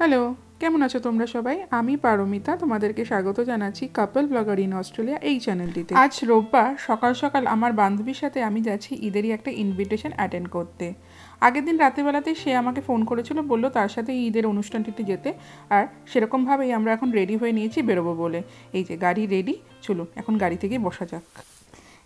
Hello, কেমন আছো তোমরা সবাই? আমি পারমিতা, তোমাদেরকে স্বাগত জানাচ্ছি কাপল ব্লগার ইন অস্ট্রেলিয়া এই চ্যানেলটিতে আজ রোববার সকাল সকাল আমার বান্ধবীর সাথে আমি যাচ্ছি ঈদেরই একটা ইনভিটেশন অ্যাটেন্ড করতে। আগের দিন রাতেরবেলাতেই সে আমাকে ফোন করেছিল, বলল তার সাথে ঈদের অনুষ্ঠানটিতে যেতে। আর সেরকমভাবেই আমরা এখন রেডি হয়ে নিয়েছি বেরোবো বলে। এই যে, গাড়ি রেডি, চলুন এখন গাড়ি থেকেই বসা যাক।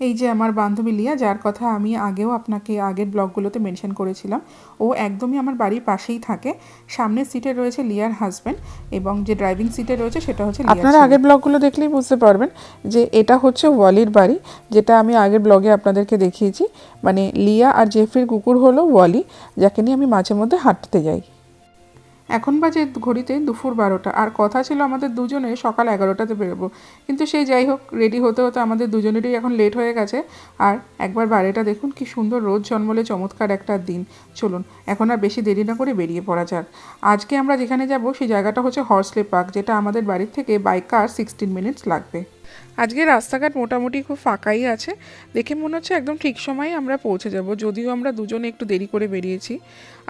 এই যে আমার বান্ধবী লিয়া যার কথা আমি আগেও আপনাকে আগের ব্লগগুলোতে মেনশন করেছিলাম ও একদমই আমার বাড়ির পাশেই থাকে। সামনের সিটে রয়েছে লিয়ার হাজব্যান্ড এবং যে ড্রাইভিং সিটে রয়েছে সেটা হচ্ছে আপনারা আগের ব্লগগুলো দেখলেই বুঝতে পারবেন যে এটা হচ্ছে ওয়ালির বাড়ি যেটা আমি আগের ব্লগে আপনাদেরকে দেখিয়েছি। মানে লিয়া আর জেফরির কুকুর হলো ওয়ালি যাকে নিয়ে আমি মাঝে মধ্যে হাঁটতে যাই। এখন বাজে ঘড়িতে দুপুর বারোটা। আর কথা ছিল আমাদের দুজনে সকাল এগারোটাতে বেরোবো। কিন্তু সেই যাই হোক রেডি হতে হতে আমাদের দুজনেরই এখন লেট হয়ে গেছে। আর একবার বাইরেটা দেখুন, কি সুন্দর রোদ জন্মলে চমৎকার একটা দিন। চলুন, এখন আর বেশি দেরি না করে বেরিয়ে পড়া যাক। আজকে আমরা যেখানে যাব, সেই জায়গাটা হচ্ছে হর্সলে পার্ক যেটা আমাদের বাড়ির থেকে বাইক কার সিক্সটিন মিনিটস লাগবে। আজকে রাস্তাঘাট মোটামুটি খুব ফাঁকাই আছে। দেখে মনে হচ্ছে একদম ঠিক সময়ে আমরা পৌঁছে যাব, যদিও আমরা দুজনে একটু দেরি করে বেরিয়েছি।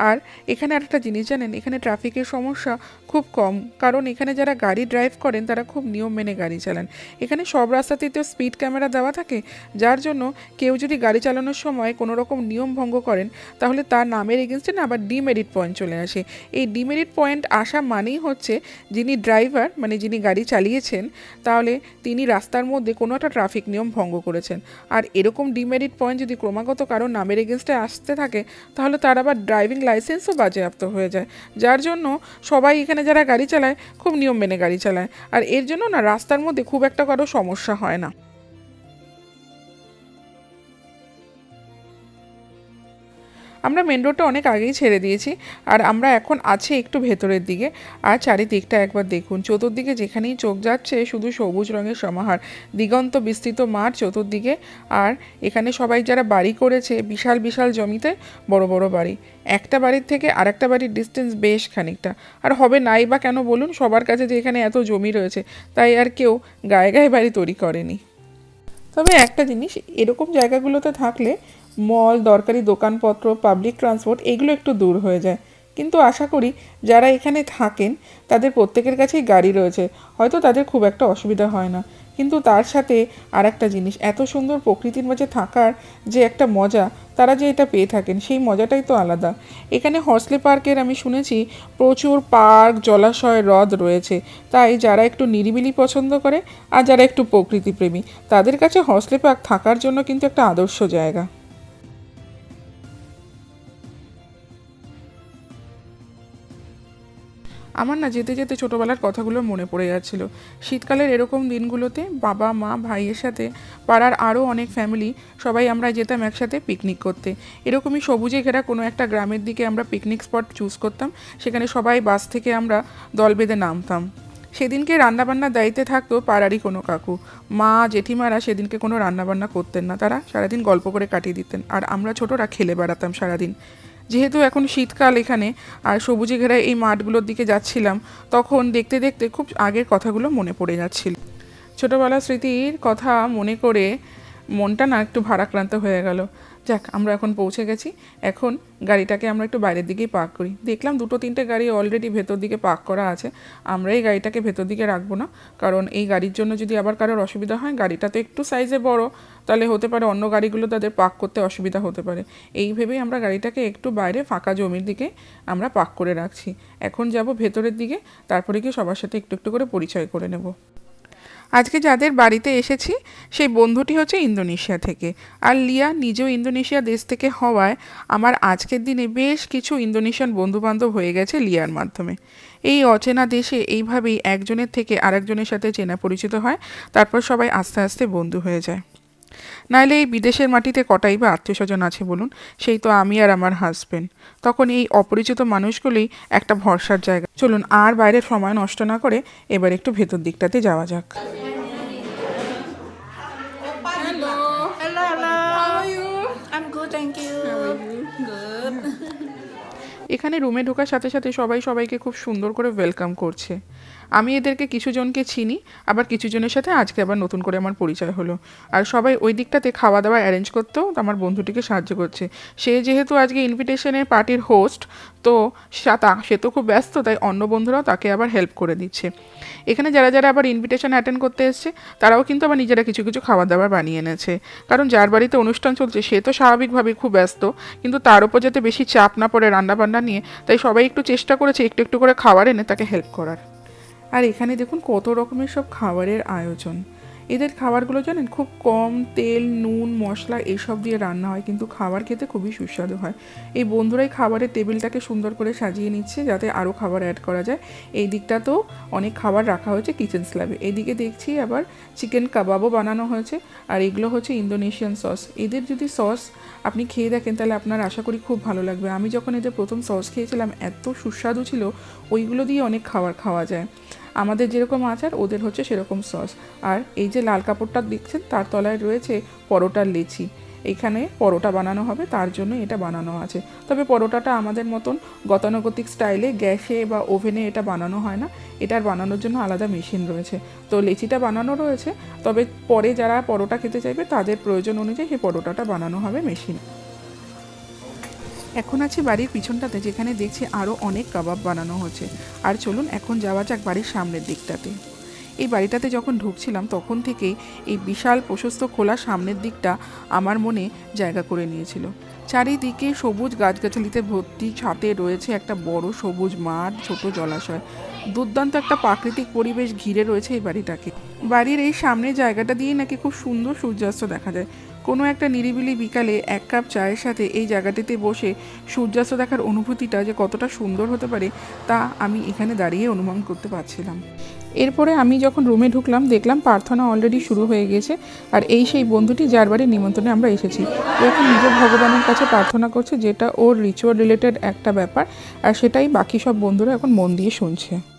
আর এখানে আরেকটা জিনিস জানেন, এখানে ট্রাফিকের সমস্যা খুব কম, কারণ এখানে যারা গাড়ি ড্রাইভ করেন তারা খুব নিয়ম মেনে গাড়ি চালান। এখানে সব রাস্তাতেই তো স্পিড ক্যামেরা দেওয়া থাকে, যার জন্য কেউ যদি গাড়ি চালানোর সময় কোনো রকম নিয়ম ভঙ্গ করেন, তাহলে তার নামের এগেনস্টে না আবার ডিমেরিট পয়েন্ট চলে আসে। এই ডিমেরিট পয়েন্ট আসা মানেই হচ্ছে, যিনি ড্রাইভার মানে যিনি গাড়ি চালিয়েছেন, তাহলে তিনি রাস্তার মধ্যে কোনো একটা ট্রাফিক নিয়ম ভঙ্গ করেছেন। আর এরকম ডিমেরিট পয়েন্ট যদি ক্রমাগত কারও নামের এগেনস্টে আসতে থাকে, তাহলে তার আবার ড্রাইভিং লাইসেন্সও বাজেয়াপ্ত হয়ে যায়। যার জন্য সবাই এখানে যারা গাড়ি চালায়, খুব নিয়ম মেনে গাড়ি চালায়। আর এর জন্য না রাস্তার মধ্যে খুব একটা কারও সমস্যা হয় না। আমরা মেন রোডটা অনেক আগেই ছেড়ে দিয়েছি আর আমরা এখন আছি একটু ভেতরের দিকে। আর চারিদিকটা একবার দেখুন, চতুর্দিকে যেখানেই চোখ যাচ্ছে শুধু সবুজ রঙের সমাহার। দিগন্ত বিস্তৃত মাঠ চতুর্দিকে আর এখানে সবাই যারা বাড়ি করেছে, বিশাল বিশাল জমিতে বড় বড় বাড়ি। একটা বাড়ির থেকে আর একটা বাড়ির ডিস্টেন্স বেশ খানিকটা। আর হবে নাই বা কেন বলুন, সবার কাছে যে এখানে এত জমি রয়েছে, তাই আর কেউ গায়ে গায়ে বাড়ি তৈরি করেনি। তবে একটা জিনিস, এরকম জায়গাগুলোতে থাকলে মল, দরকারি দোকানপত্র পাবলিক ট্রান্সপোর্ট এগুলো একটু দূর হয়ে যায়। কিন্তু আশা করি যারা এখানে থাকেন, তাদের প্রত্যেকের কাছেই গাড়ি রয়েছে। হয়তো তাদের খুব একটা অসুবিধা হয় না। কিন্তু তার সাথে আর একটা জিনিস, এত সুন্দর প্রকৃতির মাঝে থাকার যে একটা মজা, তারা যে এটা পেয়ে থাকেন, সেই মজাটাই তো আলাদা। এখানে হর্সলে পার্কের আমি শুনেছি, প্রচুর পার্ক, জলাশয়, হ্রদ রয়েছে। তাই যারা একটু নিরিবিলি পছন্দ করে, আর যারা একটু প্রকৃতিপ্রেমী, তাদের কাছে হর্সলে পার্ক থাকার জন্য কিন্তু একটা আদর্শ জায়গা। আমার না যেতে যেতে ছোটোবেলার কথাগুলো মনে পড়ে যাচ্ছিল। শীতকালের এরকম দিনগুলোতে বাবা, মা, ভাইয়ের সাথে পাড়ার আরও অনেক ফ্যামিলি সবাই আমরা যেতাম একসাথে পিকনিক করতে। এরকমই সবুজে ঘেরা কোনো একটা গ্রামের দিকে আমরা পিকনিক স্পট চুজ করতাম, সেখানে সবাই বাস থেকে আমরা দল বেঁধে নামতাম। সেদিনকে রান্নাবান্নার দায়িত্বে থাকতো পাড়ারই কোনো কাকু। মা, জেঠিমারা সেদিনকে কোনো রান্নাবান্না করতেন না, তারা সারাদিন গল্প করে কাটিয়ে দিতেন। আর আমরা ছোটরা খেলে বেড়াতাম সারাদিন। যেহেতু এখন শীতকাল এখানে, আর সবুজে ঘেরা এই মাঠগুলোর দিকে যাচ্ছিলাম, তখন দেখতে দেখতে খুব আগের কথাগুলো মনে পড়ে যাচ্ছিল। ছোটোবেলার স্মৃতির কথা মনে করে মনটা না একটু ভারাক্রান্ত হয়ে গেল। যাক, আমরা এখন পৌঁছে গেছি। এখন গাড়িটাকে আমরা একটু বাইরের দিকেই পার্ক করি। দেখলাম দুটো তিনটে গাড়ি অলরেডি ভেতর দিকে পার্ক করা আছে। আমরা এই গাড়িটাকে ভেতর দিকে রাখব না। কারণ এই গাড়ির জন্য যদি আবার কারোর অসুবিধা হয়, গাড়িটা তো একটু সাইজে বড়, তাহলে হতে পারে অন্য গাড়িগুলো তাদের পার্ক করতে অসুবিধা হতে পারে। এই ভেবেই আমরা গাড়িটাকে একটু বাইরে ফাঁকা জমির দিকে আমরা পার্ক করে রাখছি। এখন যাব ভেতরের দিকে, তারপরে গিয়ে সবার সাথে একটু একটু করে পরিচয় করে নেব। আজকে যাদের বাড়িতে এসেছি, সেই বন্ধুটি হচ্ছে ইন্দোনেশিয়া থেকে। আর লিয়া নিজেও ইন্দোনেশিয়া দেশ থেকে হওয়ায় আমার আজকের দিনে বেশ কিছু ইন্দোনেশিয়ান বন্ধুবান্ধব হয়ে গেছে লিয়ার মাধ্যমে। এই অচেনা দেশে এইভাবেই একজনের থেকে আরেকজনের সাথে চেনা পরিচিত হয়, তারপর সবাই আস্তে আস্তে বন্ধু হয়ে যায়। নাহলে এই বিদেশের মাটিতে কটাই বা আত্মীয়স্বজন আছে বলুন সেই তো আমি আর আমার হাজবেন্ড তখন এই অপরিচিত মানুষগুলি একটা ভরসার জায়গা চলুন আর বাইরের সময় নষ্ট না করে এবার একটু ভেতর দিকটাতে যাওয়া যাক Hello. Hello, hello. How are you? I'm good, thank you. How are you? Good. এখানে রুমে ঢোকার সাথে সাথে সবাই সবাইকে খুব সুন্দর করে ওয়েলকাম করছে আমি এদেরকে কিছু জনকে চিনি, আবার কিছু জনের সাথে আজকে আবার নতুন করে আমার পরিচয় হলো। আর সবাই ওই দিকটাতে খাওয়া দাওয়া অ্যারেঞ্জ করতেও আমার বন্ধুটিকে সাহায্য করছে। সে যেহেতু আজকে ইনভিটেশনের পার্টির হোস্ট তো সা- তা- সে তো খুব ব্যস্ত, তাই অন্য বন্ধুরাও তাকে আবার হেল্প করে দিচ্ছে। এখানে যারা যারা আবার ইনভিটেশন অ্যাটেন্ড করতে এসছে, তারাও কিন্তু আবার নিজেরা কিছু কিছু খাবার দাবার বানিয়ে এনেছে। কারণ যার বাড়িতে অনুষ্ঠান চলছে, সে তো স্বাভাবিকভাবে খুব ব্যস্ত, কিন্তু তার উপর যাতে বেশি চাপ না পড়ে রান্নাবান্না নিয়ে, তাই সবাই একটু চেষ্টা করেছে একটু একটু করে খাবার এনে তাকে হেল্প করার। আর এখানে দেখুন কত রকমের সব খাবারের আয়োজন। এদের খাবারগুলো জানেন খুব কম তেল, নুন, মশলা এসব দিয়ে রান্না হয়, কিন্তু খাবার খেতে খুবই সুস্বাদু হয়। এই বন্ধুরাই খাবারের টেবিলটাকে সুন্দর করে সাজিয়ে নিচ্ছে যাতে আরও খাবার অ্যাড করা যায়। এই দিকটাতেও অনেক খাবার রাখা হয়েছে কিচেন স্ল্যাবে এদিকে দেখছি আবার চিকেন কাবাবও বানানো হয়েছে, আর এগুলো হচ্ছে ইন্দোনেশিয়ান সস এদের যদি সস আপনি খেয়ে দেখেন তাহলে আপনার আশা করি খুব ভালো লাগবে। আমি যখন এদের প্রথম সস খেয়েছিলাম, এত সুস্বাদু ছিল, ওইগুলো দিয়ে অনেক খাবার খাওয়া যায়। আমাদের যেরকম আচার, ওদের হচ্ছে সেরকম সস আর এই যে লাল কাপড়টা দেখছেন তার তলায় রয়েছে পরোটার লেচি। এখানে পরোটা বানানো হবে, তার জন্য এটা বানানো আছে। তবে পরোটাটা আমাদের মতন গতানুগতিক স্টাইলে গ্যাসে বা ওভেনে এটা বানানো হয় না। এটার বানানোর জন্য আলাদা মেশিন রয়েছে। তো লেচিটা বানানো রয়েছে, তবে পরে যারা পরোটা খেতে চাইবে, তাদের প্রয়োজন অনুযায়ী সেই পরোটাটা বানানো হবে মেশিন। এখন আছে বাড়ির পিছনটাতে, যেখানে দেখছি আরও অনেক কাবাব বানানো হচ্ছে। আর চলুন এখন যাওয়া যাক বাড়ির সামনের দিকটাতে। এই বাড়িটাতে যখন ঢুকছিলাম, তখন থেকেই এই বিশাল প্রশস্ত খোলা সামনের দিকটা আমার মনে জায়গা করে নিয়েছিল। চারিদিকে সবুজ গাছগাছালিতে ভর্তি ছাতে রয়েছে একটা বড় সবুজ মাঠ, ছোট জলাশয়। দুর্দান্ত একটা প্রাকৃতিক পরিবেশ ঘিরে রয়েছে এই বাড়িটাকে। বাড়ির এই সামনের জায়গাটা দিয়ে নাকি খুব সুন্দর সূর্যাস্ত দেখা যায়। কোনো একটা নিরিবিলি বিকালে এক কাপ চায়ের সাথে এই জায়গাটিতে বসে সূর্যাস্ত দেখার অনুভূতিটা যে কতটা সুন্দর হতে পারে, তা আমি এখানে দাঁড়িয়ে অনুমান করতে পারছিলাম। এরপরে আমি যখন রুমে ঢুকলাম, দেখলাম প্রার্থনা অলরেডি শুরু হয়ে গেছে, আর এই সেই বন্ধুটি যার বাড়ির নিমন্ত্রণে আমরা এসেছি। ও এখন নিজের ভগবানের কাছে প্রার্থনা করছে, যেটা ওর রিচুয়াল রিলেটেড একটা ব্যাপার, আর সেটাই বাকি সব বন্ধুরা এখন মন দিয়ে শুনছে।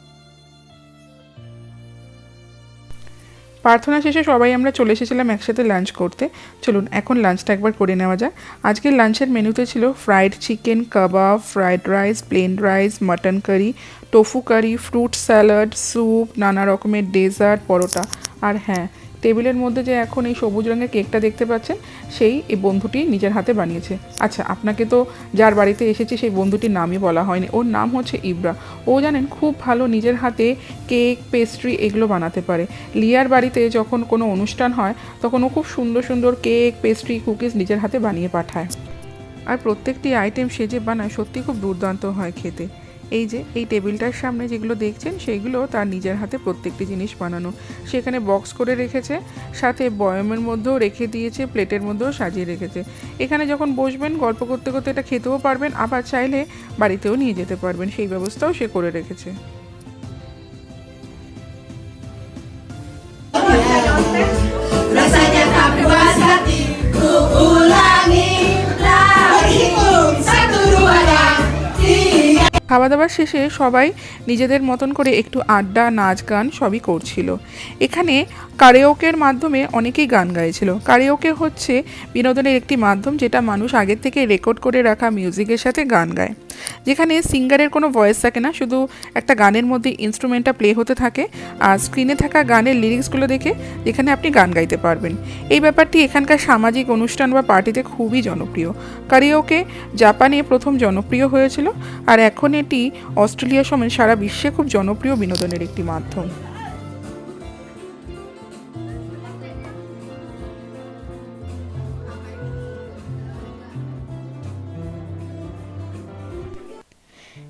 প্রার্থনা শেষে সবাই আমরা চলে এসেছিলাম একসাথে লাঞ্চ করতে। চলুন, এখন লাঞ্চটা একবার করে নেওয়া যাক। আজকের লাঞ্চের মেনুতে ছিল ফ্রাইড চিকেন কাবাব fried rice plain rice mutton curry tofu curry fruit salad soup নানা রকমের ডেজার্ট পরোটা। আর হ্যাঁ টেবিলের মধ্যে যে এখন এই সবুজ রঙের কেকটা দেখতে পাচ্ছেন, সেই এই বন্ধুটি নিজের হাতে বানিয়েছে। আচ্ছা আপনাকে তো যার বাড়িতে এসেছে সেই বন্ধুটির নামই বলা হয়নি। ওর নাম হচ্ছে ইব্রা। ও জানেন খুব ভালো নিজের হাতে কেক, পেস্ট্রি এগুলো বানাতে পারে। লিয়ার বাড়িতে যখন কোনো অনুষ্ঠান হয়, তখন ও খুব সুন্দর সুন্দর কেক, পেস্ট্রি, কুকিজ নিজের হাতে বানিয়ে পাঠায়। আর প্রত্যেকটি আইটেম সে যে বানায় সত্যি খুব দুর্দান্ত হয় খেতে। এই যে, এই টেবিলটার সামনে যেগুলো দেখছেন, সেগুলো তার নিজের হাতে প্রত্যেকটি জিনিস বানানো। সেখানে বক্স করে রেখেছে, সাথে বয়মের মধ্যেও রেখে দিয়েছে, প্লেটের মধ্যেও সাজিয়ে রেখেছে। এখানে যখন বসবেন, গল্প করতে করতে এটা খেতেও পারবেন, আবার চাইলে বাড়িতেও নিয়ে যেতে পারবেন। সেই ব্যবস্থাও সে করে রেখেছে। খাওয়া দাওয়া শেষে সবাই নিজেদের মতন করে একটু আড্ডা, নাচ, গান সবই করছিল। এখানে কারেওকের মাধ্যমে অনেকেই গান গাইছিল। কারেওকে হচ্ছে বিনোদনের একটি মাধ্যম যেটা মানুষ আগের থেকে রেকর্ড করে রাখা মিউজিকের সাথে গান গায়। যেখানে সিঙ্গারের কোনো ভয়েস থাকে না, শুধু একটা গানের মধ্যে ইনস্ট্রুমেন্টটা প্লে হতে থাকে আর স্ক্রিনে থাকা গানের লিরিক্সগুলো দেখে যেখানে আপনি গান গাইতে পারবেন। এই ব্যাপারটি এখানকার সামাজিক অনুষ্ঠান বা পার্টিতে খুবই জনপ্রিয়। কারিওকে জাপানে প্রথম জনপ্রিয় হয়েছিল আর এখন এটি অস্ট্রেলিয়া সমেত সারা বিশ্বে খুব জনপ্রিয় বিনোদনের একটি মাধ্যম।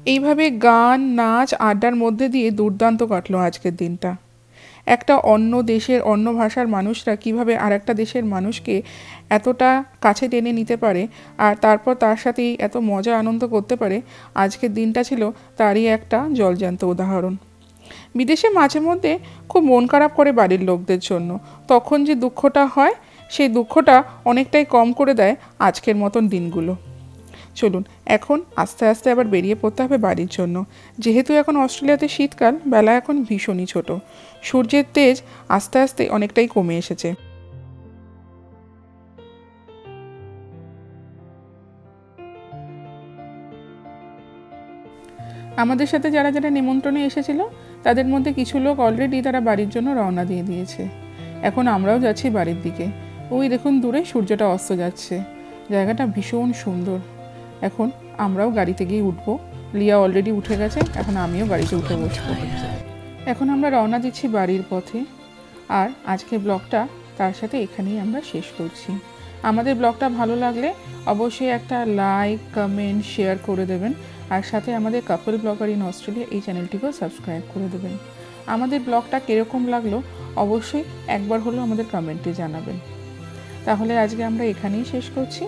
এইভাবে গান, নাচ, আড্ডার মধ্যে দিয়ে দুর্দান্ত কাটলো আজকের দিনটা। একটা অন্য দেশের, অন্য ভাষার মানুষরা কীভাবে আর একটা দেশের মানুষকে এতটা কাছে টেনে নিতে পারে আর তারপর তার সাথেই এত মজা, আনন্দ করতে পারে, আজকের দিনটা ছিল তারই একটা জলজ্যান্ত উদাহরণ। বিদেশে মাঝে মধ্যে খুব মন খারাপ করে বাড়ির লোকদের জন্য। তখন যে দুঃখটা হয়, সেই দুঃখটা অনেকটাই কম করে দেয় আজকের মতন দিনগুলো। চলুন, এখন আস্তে আস্তে আবার বেরিয়ে পড়তে হবে বাড়ির জন্য। যেহেতু এখন অস্ট্রেলিয়াতে শীতকাল, বেলা এখন ভীষণই ছোট। সূর্যের তেজ আস্তে আস্তে অনেকটাই কমে এসেছে। আমাদের সাথে যারা যারা নিমন্ত্রণে এসেছিল, তাদের মধ্যে কিছু লোক অলরেডি তারা বাড়ির জন্য রওনা দিয়ে দিয়েছে। এখন আমরাও যাচ্ছি বাড়ির দিকে। ওই দেখুন, দূরে সূর্যটা অস্ত যাচ্ছে। জায়গাটা ভীষণ সুন্দর। এখন আমরাও গাড়িতে গিয়ে উঠবো। লিয়া অলরেডি উঠে গেছে, এখন আমিও গাড়িতে উঠে বসবো। এখন আমরা রওনা দিচ্ছি বাড়ির পথে। আর আজকে ব্লগটা তার সাথে এখানেই আমরা শেষ করছি। আমাদের ব্লগটা ভালো লাগলে অবশ্যই একটা লাইক কমেন্ট শেয়ার করে দেবেন। আর সাথে আমাদের কাপল ব্লগার ইন অস্ট্রেলিয়া এই চ্যানেলটিকেও সাবস্ক্রাইব করে দেবেন। আমাদের ব্লগটা কীরকম লাগল অবশ্যই একবার হলেও আমাদের কমেন্টে জানাবেন। তাহলে আজকে আমরা এখানেই শেষ করছি।